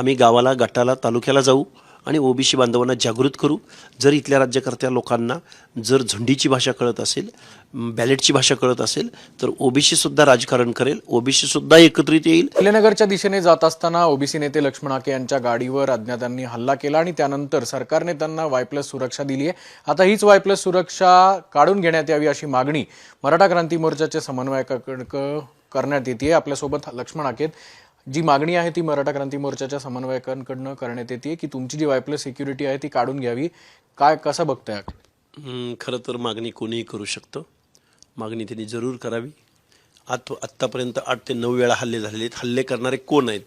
आम्ही गावाला गटाला तालुक्याला जाऊ आणि ओबीसी बांधवांना जागृत करू. जर इथल्या राज्यकर्त्या लोकांना जर झुंडीची भाषा कळत असेल बॅलेटची भाषा कळत असेल तर ओबीसीसुद्धा राजकारण करेल. ओबीसीसुद्धा एकत्रित येईल. अहिल्यानगरच्या दिशेने जात असताना ओबीसी नेते लक्ष्मण आके यांच्या गाडीवर अज्ञातांनी हल्ला केला आणि त्यानंतर सरकारने त्यांना वाय प्लस सुरक्षा दिली आहे. आता हीच वाय प्लस सुरक्षा काढून घेण्यात यावी अशी मागणी मराठा क्रांती मोर्चाचे समन्वयकाकडं करण्यात येते. आपल्यासोबत लक्ष्मण आकेत जी मागणी आहे ती मराठा क्रांती मोर्चाच्या समन्वयकांकडनं करण्यात येते की तुमची जी वाय प्लस सिक्युरिटी आहे ती काढून घ्यावी. काय कसं बघताय खरं तर मागणी कोणीही करू शकतं. मागणी त्यांनी जरूर करावी. आत आत्तापर्यंत आठ ते नऊ वेळा हल्ले झालेले आहेत. हल्ले करणारे कोण आहेत?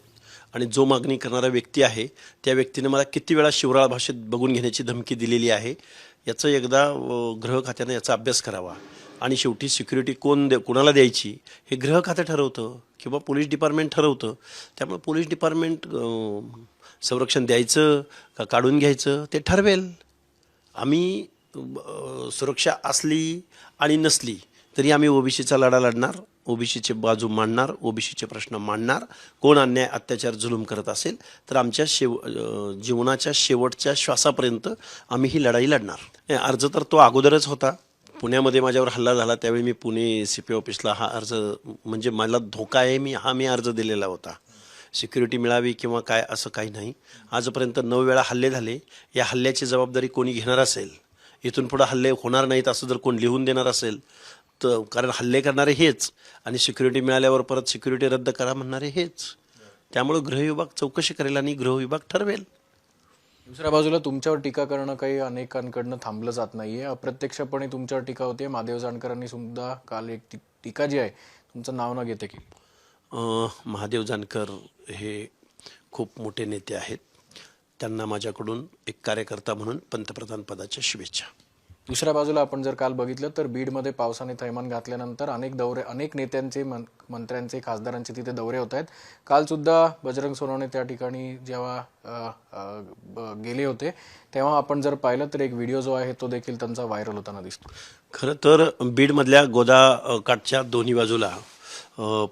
आणि जो मागणी करणारा व्यक्ती आहे त्या व्यक्तीने मला किती वेळा शिवराळ भाषेत बघून घेण्याची धमकी दिलेली आहे याचं एकदा गृह खात्यानं याचा अभ्यास करावा. आणि शेवटी सिक्युरिटी कोण दे कोणाला द्यायची हे गृह खातं ठरवतं किंवा पोलीस डिपार्टमेंट ठरवतं. त्यामुळे पोलीस डिपार्टमेंट संरक्षण द्यायचं का काढून घ्यायचं ते ठरवेल. आम्ही सुरक्षा असली आणि नसली तरी आम्ही ओबीसीचा लढा लढणार ओबीसीचे बाजू मांडणार ओबीसीचे प्रश्न मांडणार. कोण अन्याय अत्याचार जुलूम करत असेल तर आमच्या शेव जीवनाच्या शेवटच्या श्वासापर्यंत आम्ही ही लढाई लढणार. अर्ज तर तो अगोदरच होता. पुण्यामध्ये माझ्यावर हल्ला झाला त्यावेळी मी पुणे सी पी ऑफिसला हा अर्ज म्हणजे मला धोका आहे मी हा मी अर्ज दिलेला होता. सिक्युरिटी मिळावी किंवा काय असं काही नाही. आजपर्यंत नऊ वेळा हल्ले झाले. या हल्ल्याची जबाबदारी कोणी घेणार असेल? इथून पुढे हल्ले होणार नाहीत असं जर कोण लिहून देणार असेल तर कारण हल्ले करणारे हेच. आणि सिक्युरिटी मिळाल्यावर परत सिक्युरिटी रद्द करा म्हणणारे हेच. त्यामुळं गृहविभाग चौकशी करेल आणि गृहविभाग ठरवेल. दुसऱ्या बाजूला तुमच्यावर टीका करणं काही अनेकांकडनं थांबलं जात नाहीये. अप्रत्यक्षपणे तुमच्यावर टीका होते महादेव जानकरांनी सुद्धा काल एक टी- टीका जी आहे तुमचं नाव न घेते की. महादेव जानकर हे खूप मोठे नेते आहेत. त्यांना माझ्याकडून एक कार्यकर्ता म्हणून पंतप्रधान पदाच्या शुभेच्छा. दुसऱ्या बाजूला आपण जर काल बघितलं तर बीडमध्ये पावसाने थैमान घातल्यानंतर अनेक दौरे अनेक नेत्यांचे मन मंत्र्यांचे खासदारांचे तिथे दौरे होत आहेत. कालसुद्धा बजरंग सोनवणे त्या ठिकाणी जेव्हा गेले होते तेव्हा आपण जर पाहिलं तर एक व्हिडिओ जो आहे तो देखील त्यांचा व्हायरल होताना दिसतो. खरं तर बीडमधल्या गोदा काठच्या दोन्ही बाजूला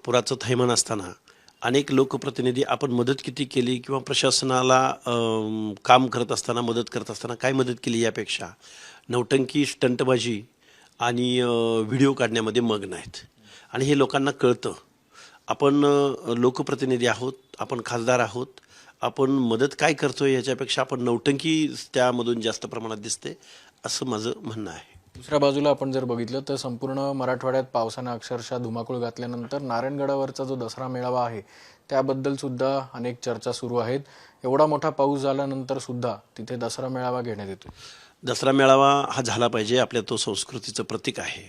पुराचं थैमान असताना अनेक लोकप्रतिनिधी आपण मदत किती केली किंवा प्रशासनाला काम करत असताना मदत करत असताना काय मदत केली यापेक्षा? नौटंकी स्टंटबाजी आणि व्हिडिओ काढण्यामध्ये मग्न आहेत. आणि हे लोकांना कळतं. आपण लोकप्रतिनिधी आहोत आपण खासदार आहोत आपण मदत काय करतोय याच्यापेक्षा आपण नौटंकी त्यामधून जास्त प्रमाणात दिसते असं माझं म्हणणं आहे. दुसऱ्या बाजूला आपण जर बघितलं तर संपूर्ण मराठवाड्यात पावसानं अक्षरशः धुमाकूळ घातल्यानंतर नारायणगडावरचा जो दसरा मेळावा आहे त्याबद्दल सुद्धा अनेक चर्चा सुरू आहेत. एवढा मोठा पाऊस झाल्यानंतर सुद्धा तिथे दसरा मेळावा घेण्यात येतो दसरा मेळावा हा झाला पाहिजे आपल्या तो संस्कृतीचं प्रतीक आहे.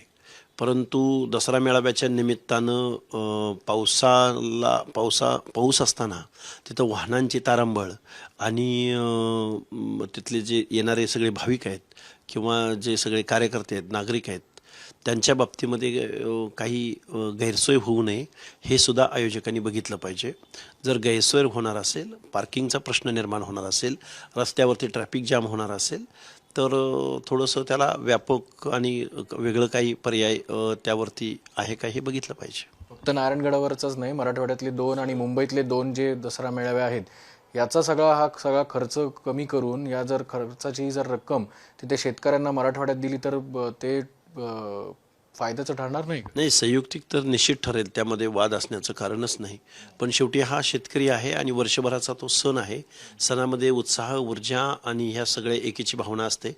परंतु दसरा मेळाव्याच्या निमित्तानं पावसाला पावसा पाऊस असताना तिथं वाहनांची तारांबळ आणि तिथले जे येणारे सगळे भाविक आहेत किंवा जे सगळे कार्यकर्ते आहेत नागरिक आहेत त्यांच्या बाबतीमध्ये काही गैरसोय होऊ नये हे सुद्धा आयोजकांनी बघितलं पाहिजे. जर गैरसोय होणार असेल पार्किंगचा प्रश्न निर्माण होणार असेल रस्त्यावरती ट्रॅफिक जाम होणार असेल तर थोडंसं त्याला व्यापक आणि वेगळं काही पर्याय त्यावरती आहे का हे बघितलं पाहिजे. फक्त नारायणगडावरचाच नाही मराठवाड्यातले दोन आणि मुंबईतले दोन जे दसरा मेळावे आहेत याचा सगळा हा सगळा खर्च कमी करून या जर खर्चाची जर रक्कम तिथे शेतकऱ्यांना मराठवाड्यात दिली तर ब- ते फायद्याचं ठरणार नाही नाही संयुक्तिक तर निश्चित ठरेल त्यामध्ये वाद असण्याचं कारणच नाही. पण शेवटी हा शेतकरी आहे आणि वर्षभराचा तो सण आहे. सणामध्ये उत्साह ऊर्जा आणि ह्या सगळ्या एकीची भावना असते.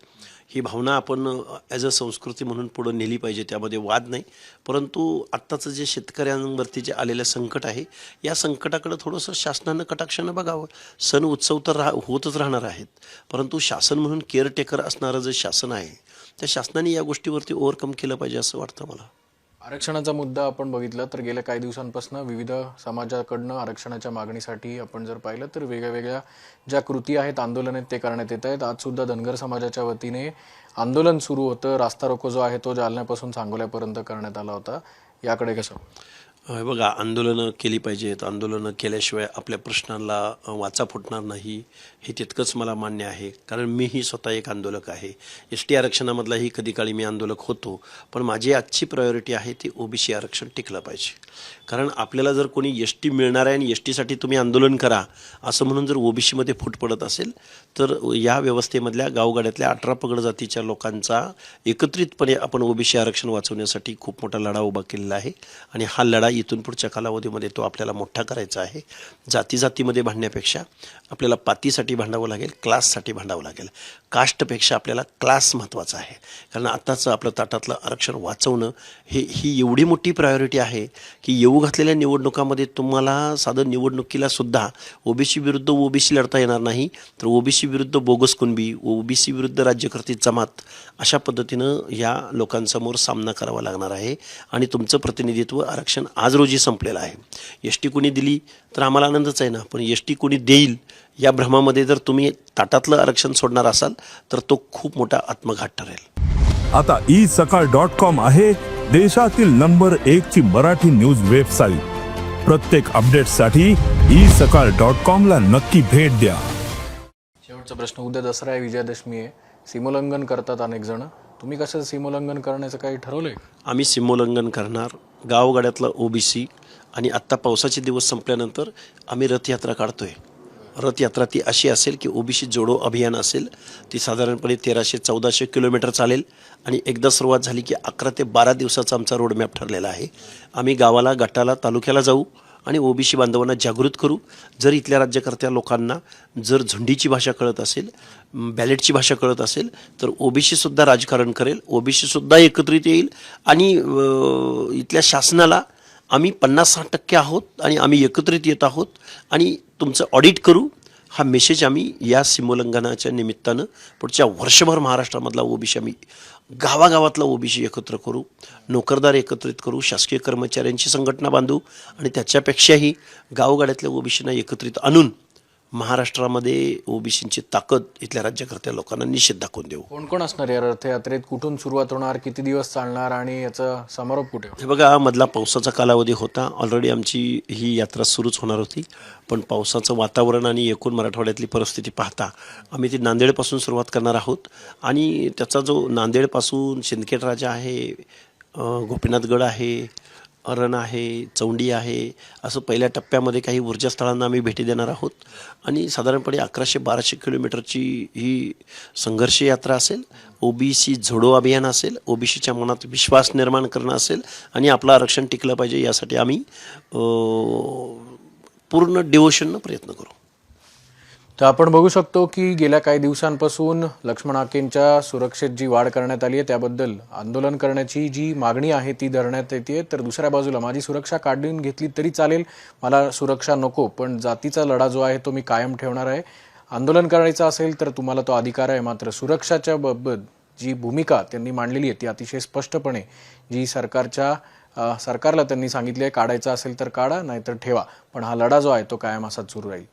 ही भावना आपण ॲज अ संस्कृती म्हणून पुढं नेली पाहिजे त्यामध्ये वाद नाही. परंतु आत्ताचं जे शेतकऱ्यांवरती जे आलेलं संकट आहे या संकटाकडं थोडंसं शासनानं कटाक्षानं बघावं. सण उत्सव तर राह होतच राहणार आहेत. परंतु शासन म्हणून केअरटेकर असणारं जे शासन आहे त्या शासनाने या गोष्टीवरती ओव्हरकम केलं पाहिजे असं वाटतं मला. आरक्षणाचा मुद्दा आपण बघितला तर गेल्या काही दिवसांपासून विविध समाजाकडनं आरक्षणाच्या मागणीसाठी आपण जर पाहिलं तर वेगळ्या वेगळ्या ज्या कृती आहेत आंदोलन आहेत ते करण्यात येत आहेत. आजसुद्धा धनगर समाजाच्या वतीने आंदोलन सुरू होतं. रास्ता रोको जो आहे तो जालन्यापासून सांगोल्यापर्यंत करण्यात आला होता. याकडे कसं? बघा आंदोलनं केली पाहिजेत आंदोलनं केल्याशिवाय आपल्या प्रश्नांना वाचा फुटणार नाही हे तितकंच मला मान्य आहे. कारण मीही स्वतः एक आंदोलक आहे. एस टी आरक्षणामधलाही कधी काळी मी आंदोलक होतो. पण माझी आजची प्रायोरिटी आहे ती ओबीसी आरक्षण टिकलं पाहिजे. कारण आपल्याला जर कोणी एस टी मिळणार आहे आणि एस टीसाठी तुम्ही आंदोलन करा असं म्हणून जर ओबीसीमध्ये फूट पडत असेल तर या व्यवस्थेमधल्या गावगाड्यातल्या अठरा पगड जातीच्या लोकांचा एकत्रितपणे आपण ओबीसी आरक्षण वाचवण्यासाठी खूप मोठा लढा उभा केलेला आहे. आणि हा लढा इथून पुढच्या कालावधीमध्ये तो आपल्याला मोठा करायचा आहे. जाती जातीमध्ये भांडण्यापेक्षा आपल्याला पातीसाठी भांडावं लागेल क्लाससाठी भांडावं लागेल. कास्टपेक्षा आपल्याला क्लास महत्त्वाचा आहे. कारण आत्ताचं आपलं ताटातलं आरक्षण वाचवणं हे ही एवढी मोठी प्रायोरिटी आहे की येऊ घातलेल्या निवडणुकामध्ये तुम्हाला साधं निवडणुकीलासुद्धा ओ बी ओबीसी विरुद्ध ओबीसी लढता येणार नाही तर ओबीसी विरुद्ध बोगस कुणबी ओबीसी विरुद्ध राज्यकर्ते जमात अशा पद्धतीनं या लोकांसमोर सामना करावा लागणार आहे. आणि तुमचं प्रतिनिधित्व आरक्षण आज रोजी संपलेलं आहे. एस टी कोणी दिली तर आम्हाला आनंदच आहे ना. पण एस टी कोणी देईल या भ्रमामध्ये जर तुम्ही ताटातलं आरक्षण सोडणार असाल तर तो खूप मोठा आत्मघात ठरेल. आता ई सकाळ डॉट कॉम आहे देशातील नंबर एक ची मराठी न्यूज वेबसाईट. प्रत्येक अपडेटसाठी ई सकाळ डॉट कॉम ला नक्की भेट द्या. शेवटचा प्रश्न उद्या दसरा आहे विजयादशमी आहे. सीमोल्लंघन करतात अनेक जण. तुम्ही कसं सीमोल्लंघन करण्याचं काही ठरवलंय? आम्ही सीमोल्लंघन करणार. गावगाड्यातला ओबीसी आणि आत्ता पावसाचे दिवस संपल्यानंतर आम्ही रथयात्रा काढतोय. रथयात्रा ती अशी असेल की ओबीसी जोडो अभियान असेल ती साधारणपणे तेराशे चौदाशे किलोमीटर चालेल आणि एकदा सुरुवात झाली की अकरा ते बारा दिवसाचा आमचा रोडमॅप ठरलेला आहे. आम्ही गावाला गटाला तालुक्याला जाऊ. आणि ओबीसी बांधवांना जागृत करू. जर इथल्या राज्यकर्त्या लोकांना जर झुंडीची भाषा कळत असेल बॅलेटची भाषा कळत असेल तर ओबीसीसुद्धा राजकारण करेल. ओबीसीसुद्धा एकत्रित येईल. आणि इथल्या शासनाला आम्ही पन्नास साठ टक्के आहोत आणि आम्ही एकत्रित येत आहोत. आणि तुमचं ऑडिट करू. हा मेसेज आम्ही या सीमोल्लंघनाच्या निमित्तानं पुढच्या वर्षभर महाराष्ट्रामधला ओबीसी आम्ही गावागावातला ओबीसी एकत्र करू नोकरदार एकत्रित करू शासकीय कर्मचाऱ्यांची संघटना बांधू आणि त्याच्यापेक्षाही गावगाड्यातल्या ओबीसींना एकत्रित आणून महाराष्ट्रामध्ये ओबीसींची ताकद इथल्या राज्यकर्त्या लोकांना निश्चित दाखवून देऊ. कोण कोण असणार या रथयात्रेत? कुठून सुरुवात होणार? किती दिवस चालणार? आणि याचा समारोप कुठे? हे बघा मधला पावसाचा कालावधी होता. ऑलरेडी आमची ही यात्रा सुरूच होणार होती. पण पावसाचं वातावरण आणि एकूण मराठवाड्यातली परिस्थिती पाहता आम्ही ती नांदेडपासून सुरुवात करणार आहोत. आणि त्याचा जो नांदेडपासून सिंदखेड राजा आहे गोपीनाथगड आहे अरण आहे चौंडी आहे असं पहिल्या टप्प्यामध्ये काही ऊर्जास्थळांना आम्ही भेटी देणार आहोत. आणि साधारणपणे अकराशे बाराशे किलोमीटरची ही संघर्ष यात्रा असेल ओबीसी झोडो अभियान असेल ओबीसीच्या मनात विश्वास निर्माण करणं असेल आणि आपलं आरक्षण टिकलं पाहिजे यासाठी आम्ही पूर्ण डिवोशननं प्रयत्न करू. तर आपण बघू शकतो की गेल्या काही दिवसांपासून लक्ष्मण आकेंच्या सुरक्षेत जी वाढ करण्यात आली आहे त्याबद्दल आंदोलन करण्याची जी मागणी आहे ती धरण्यात येते. तर दुसऱ्या बाजूला माझी सुरक्षा काढून घेतली तरी चालेल मला सुरक्षा नको पण जातीचा लढा जो आहे तो मी कायम ठेवणार आहे. आंदोलन करायचं असेल तर तुम्हाला तो अधिकार आहे मात्र सुरक्षाच्या बाबत जी भूमिका त्यांनी मांडलेली आहे ती अतिशय स्पष्टपणे जी सरकारच्या सरकारला त्यांनी सांगितली आहे काढायचा असेल तर काढा नाहीतर ठेवा. पण हा लढा जो आहे तो कायम असाच सुरू राहील.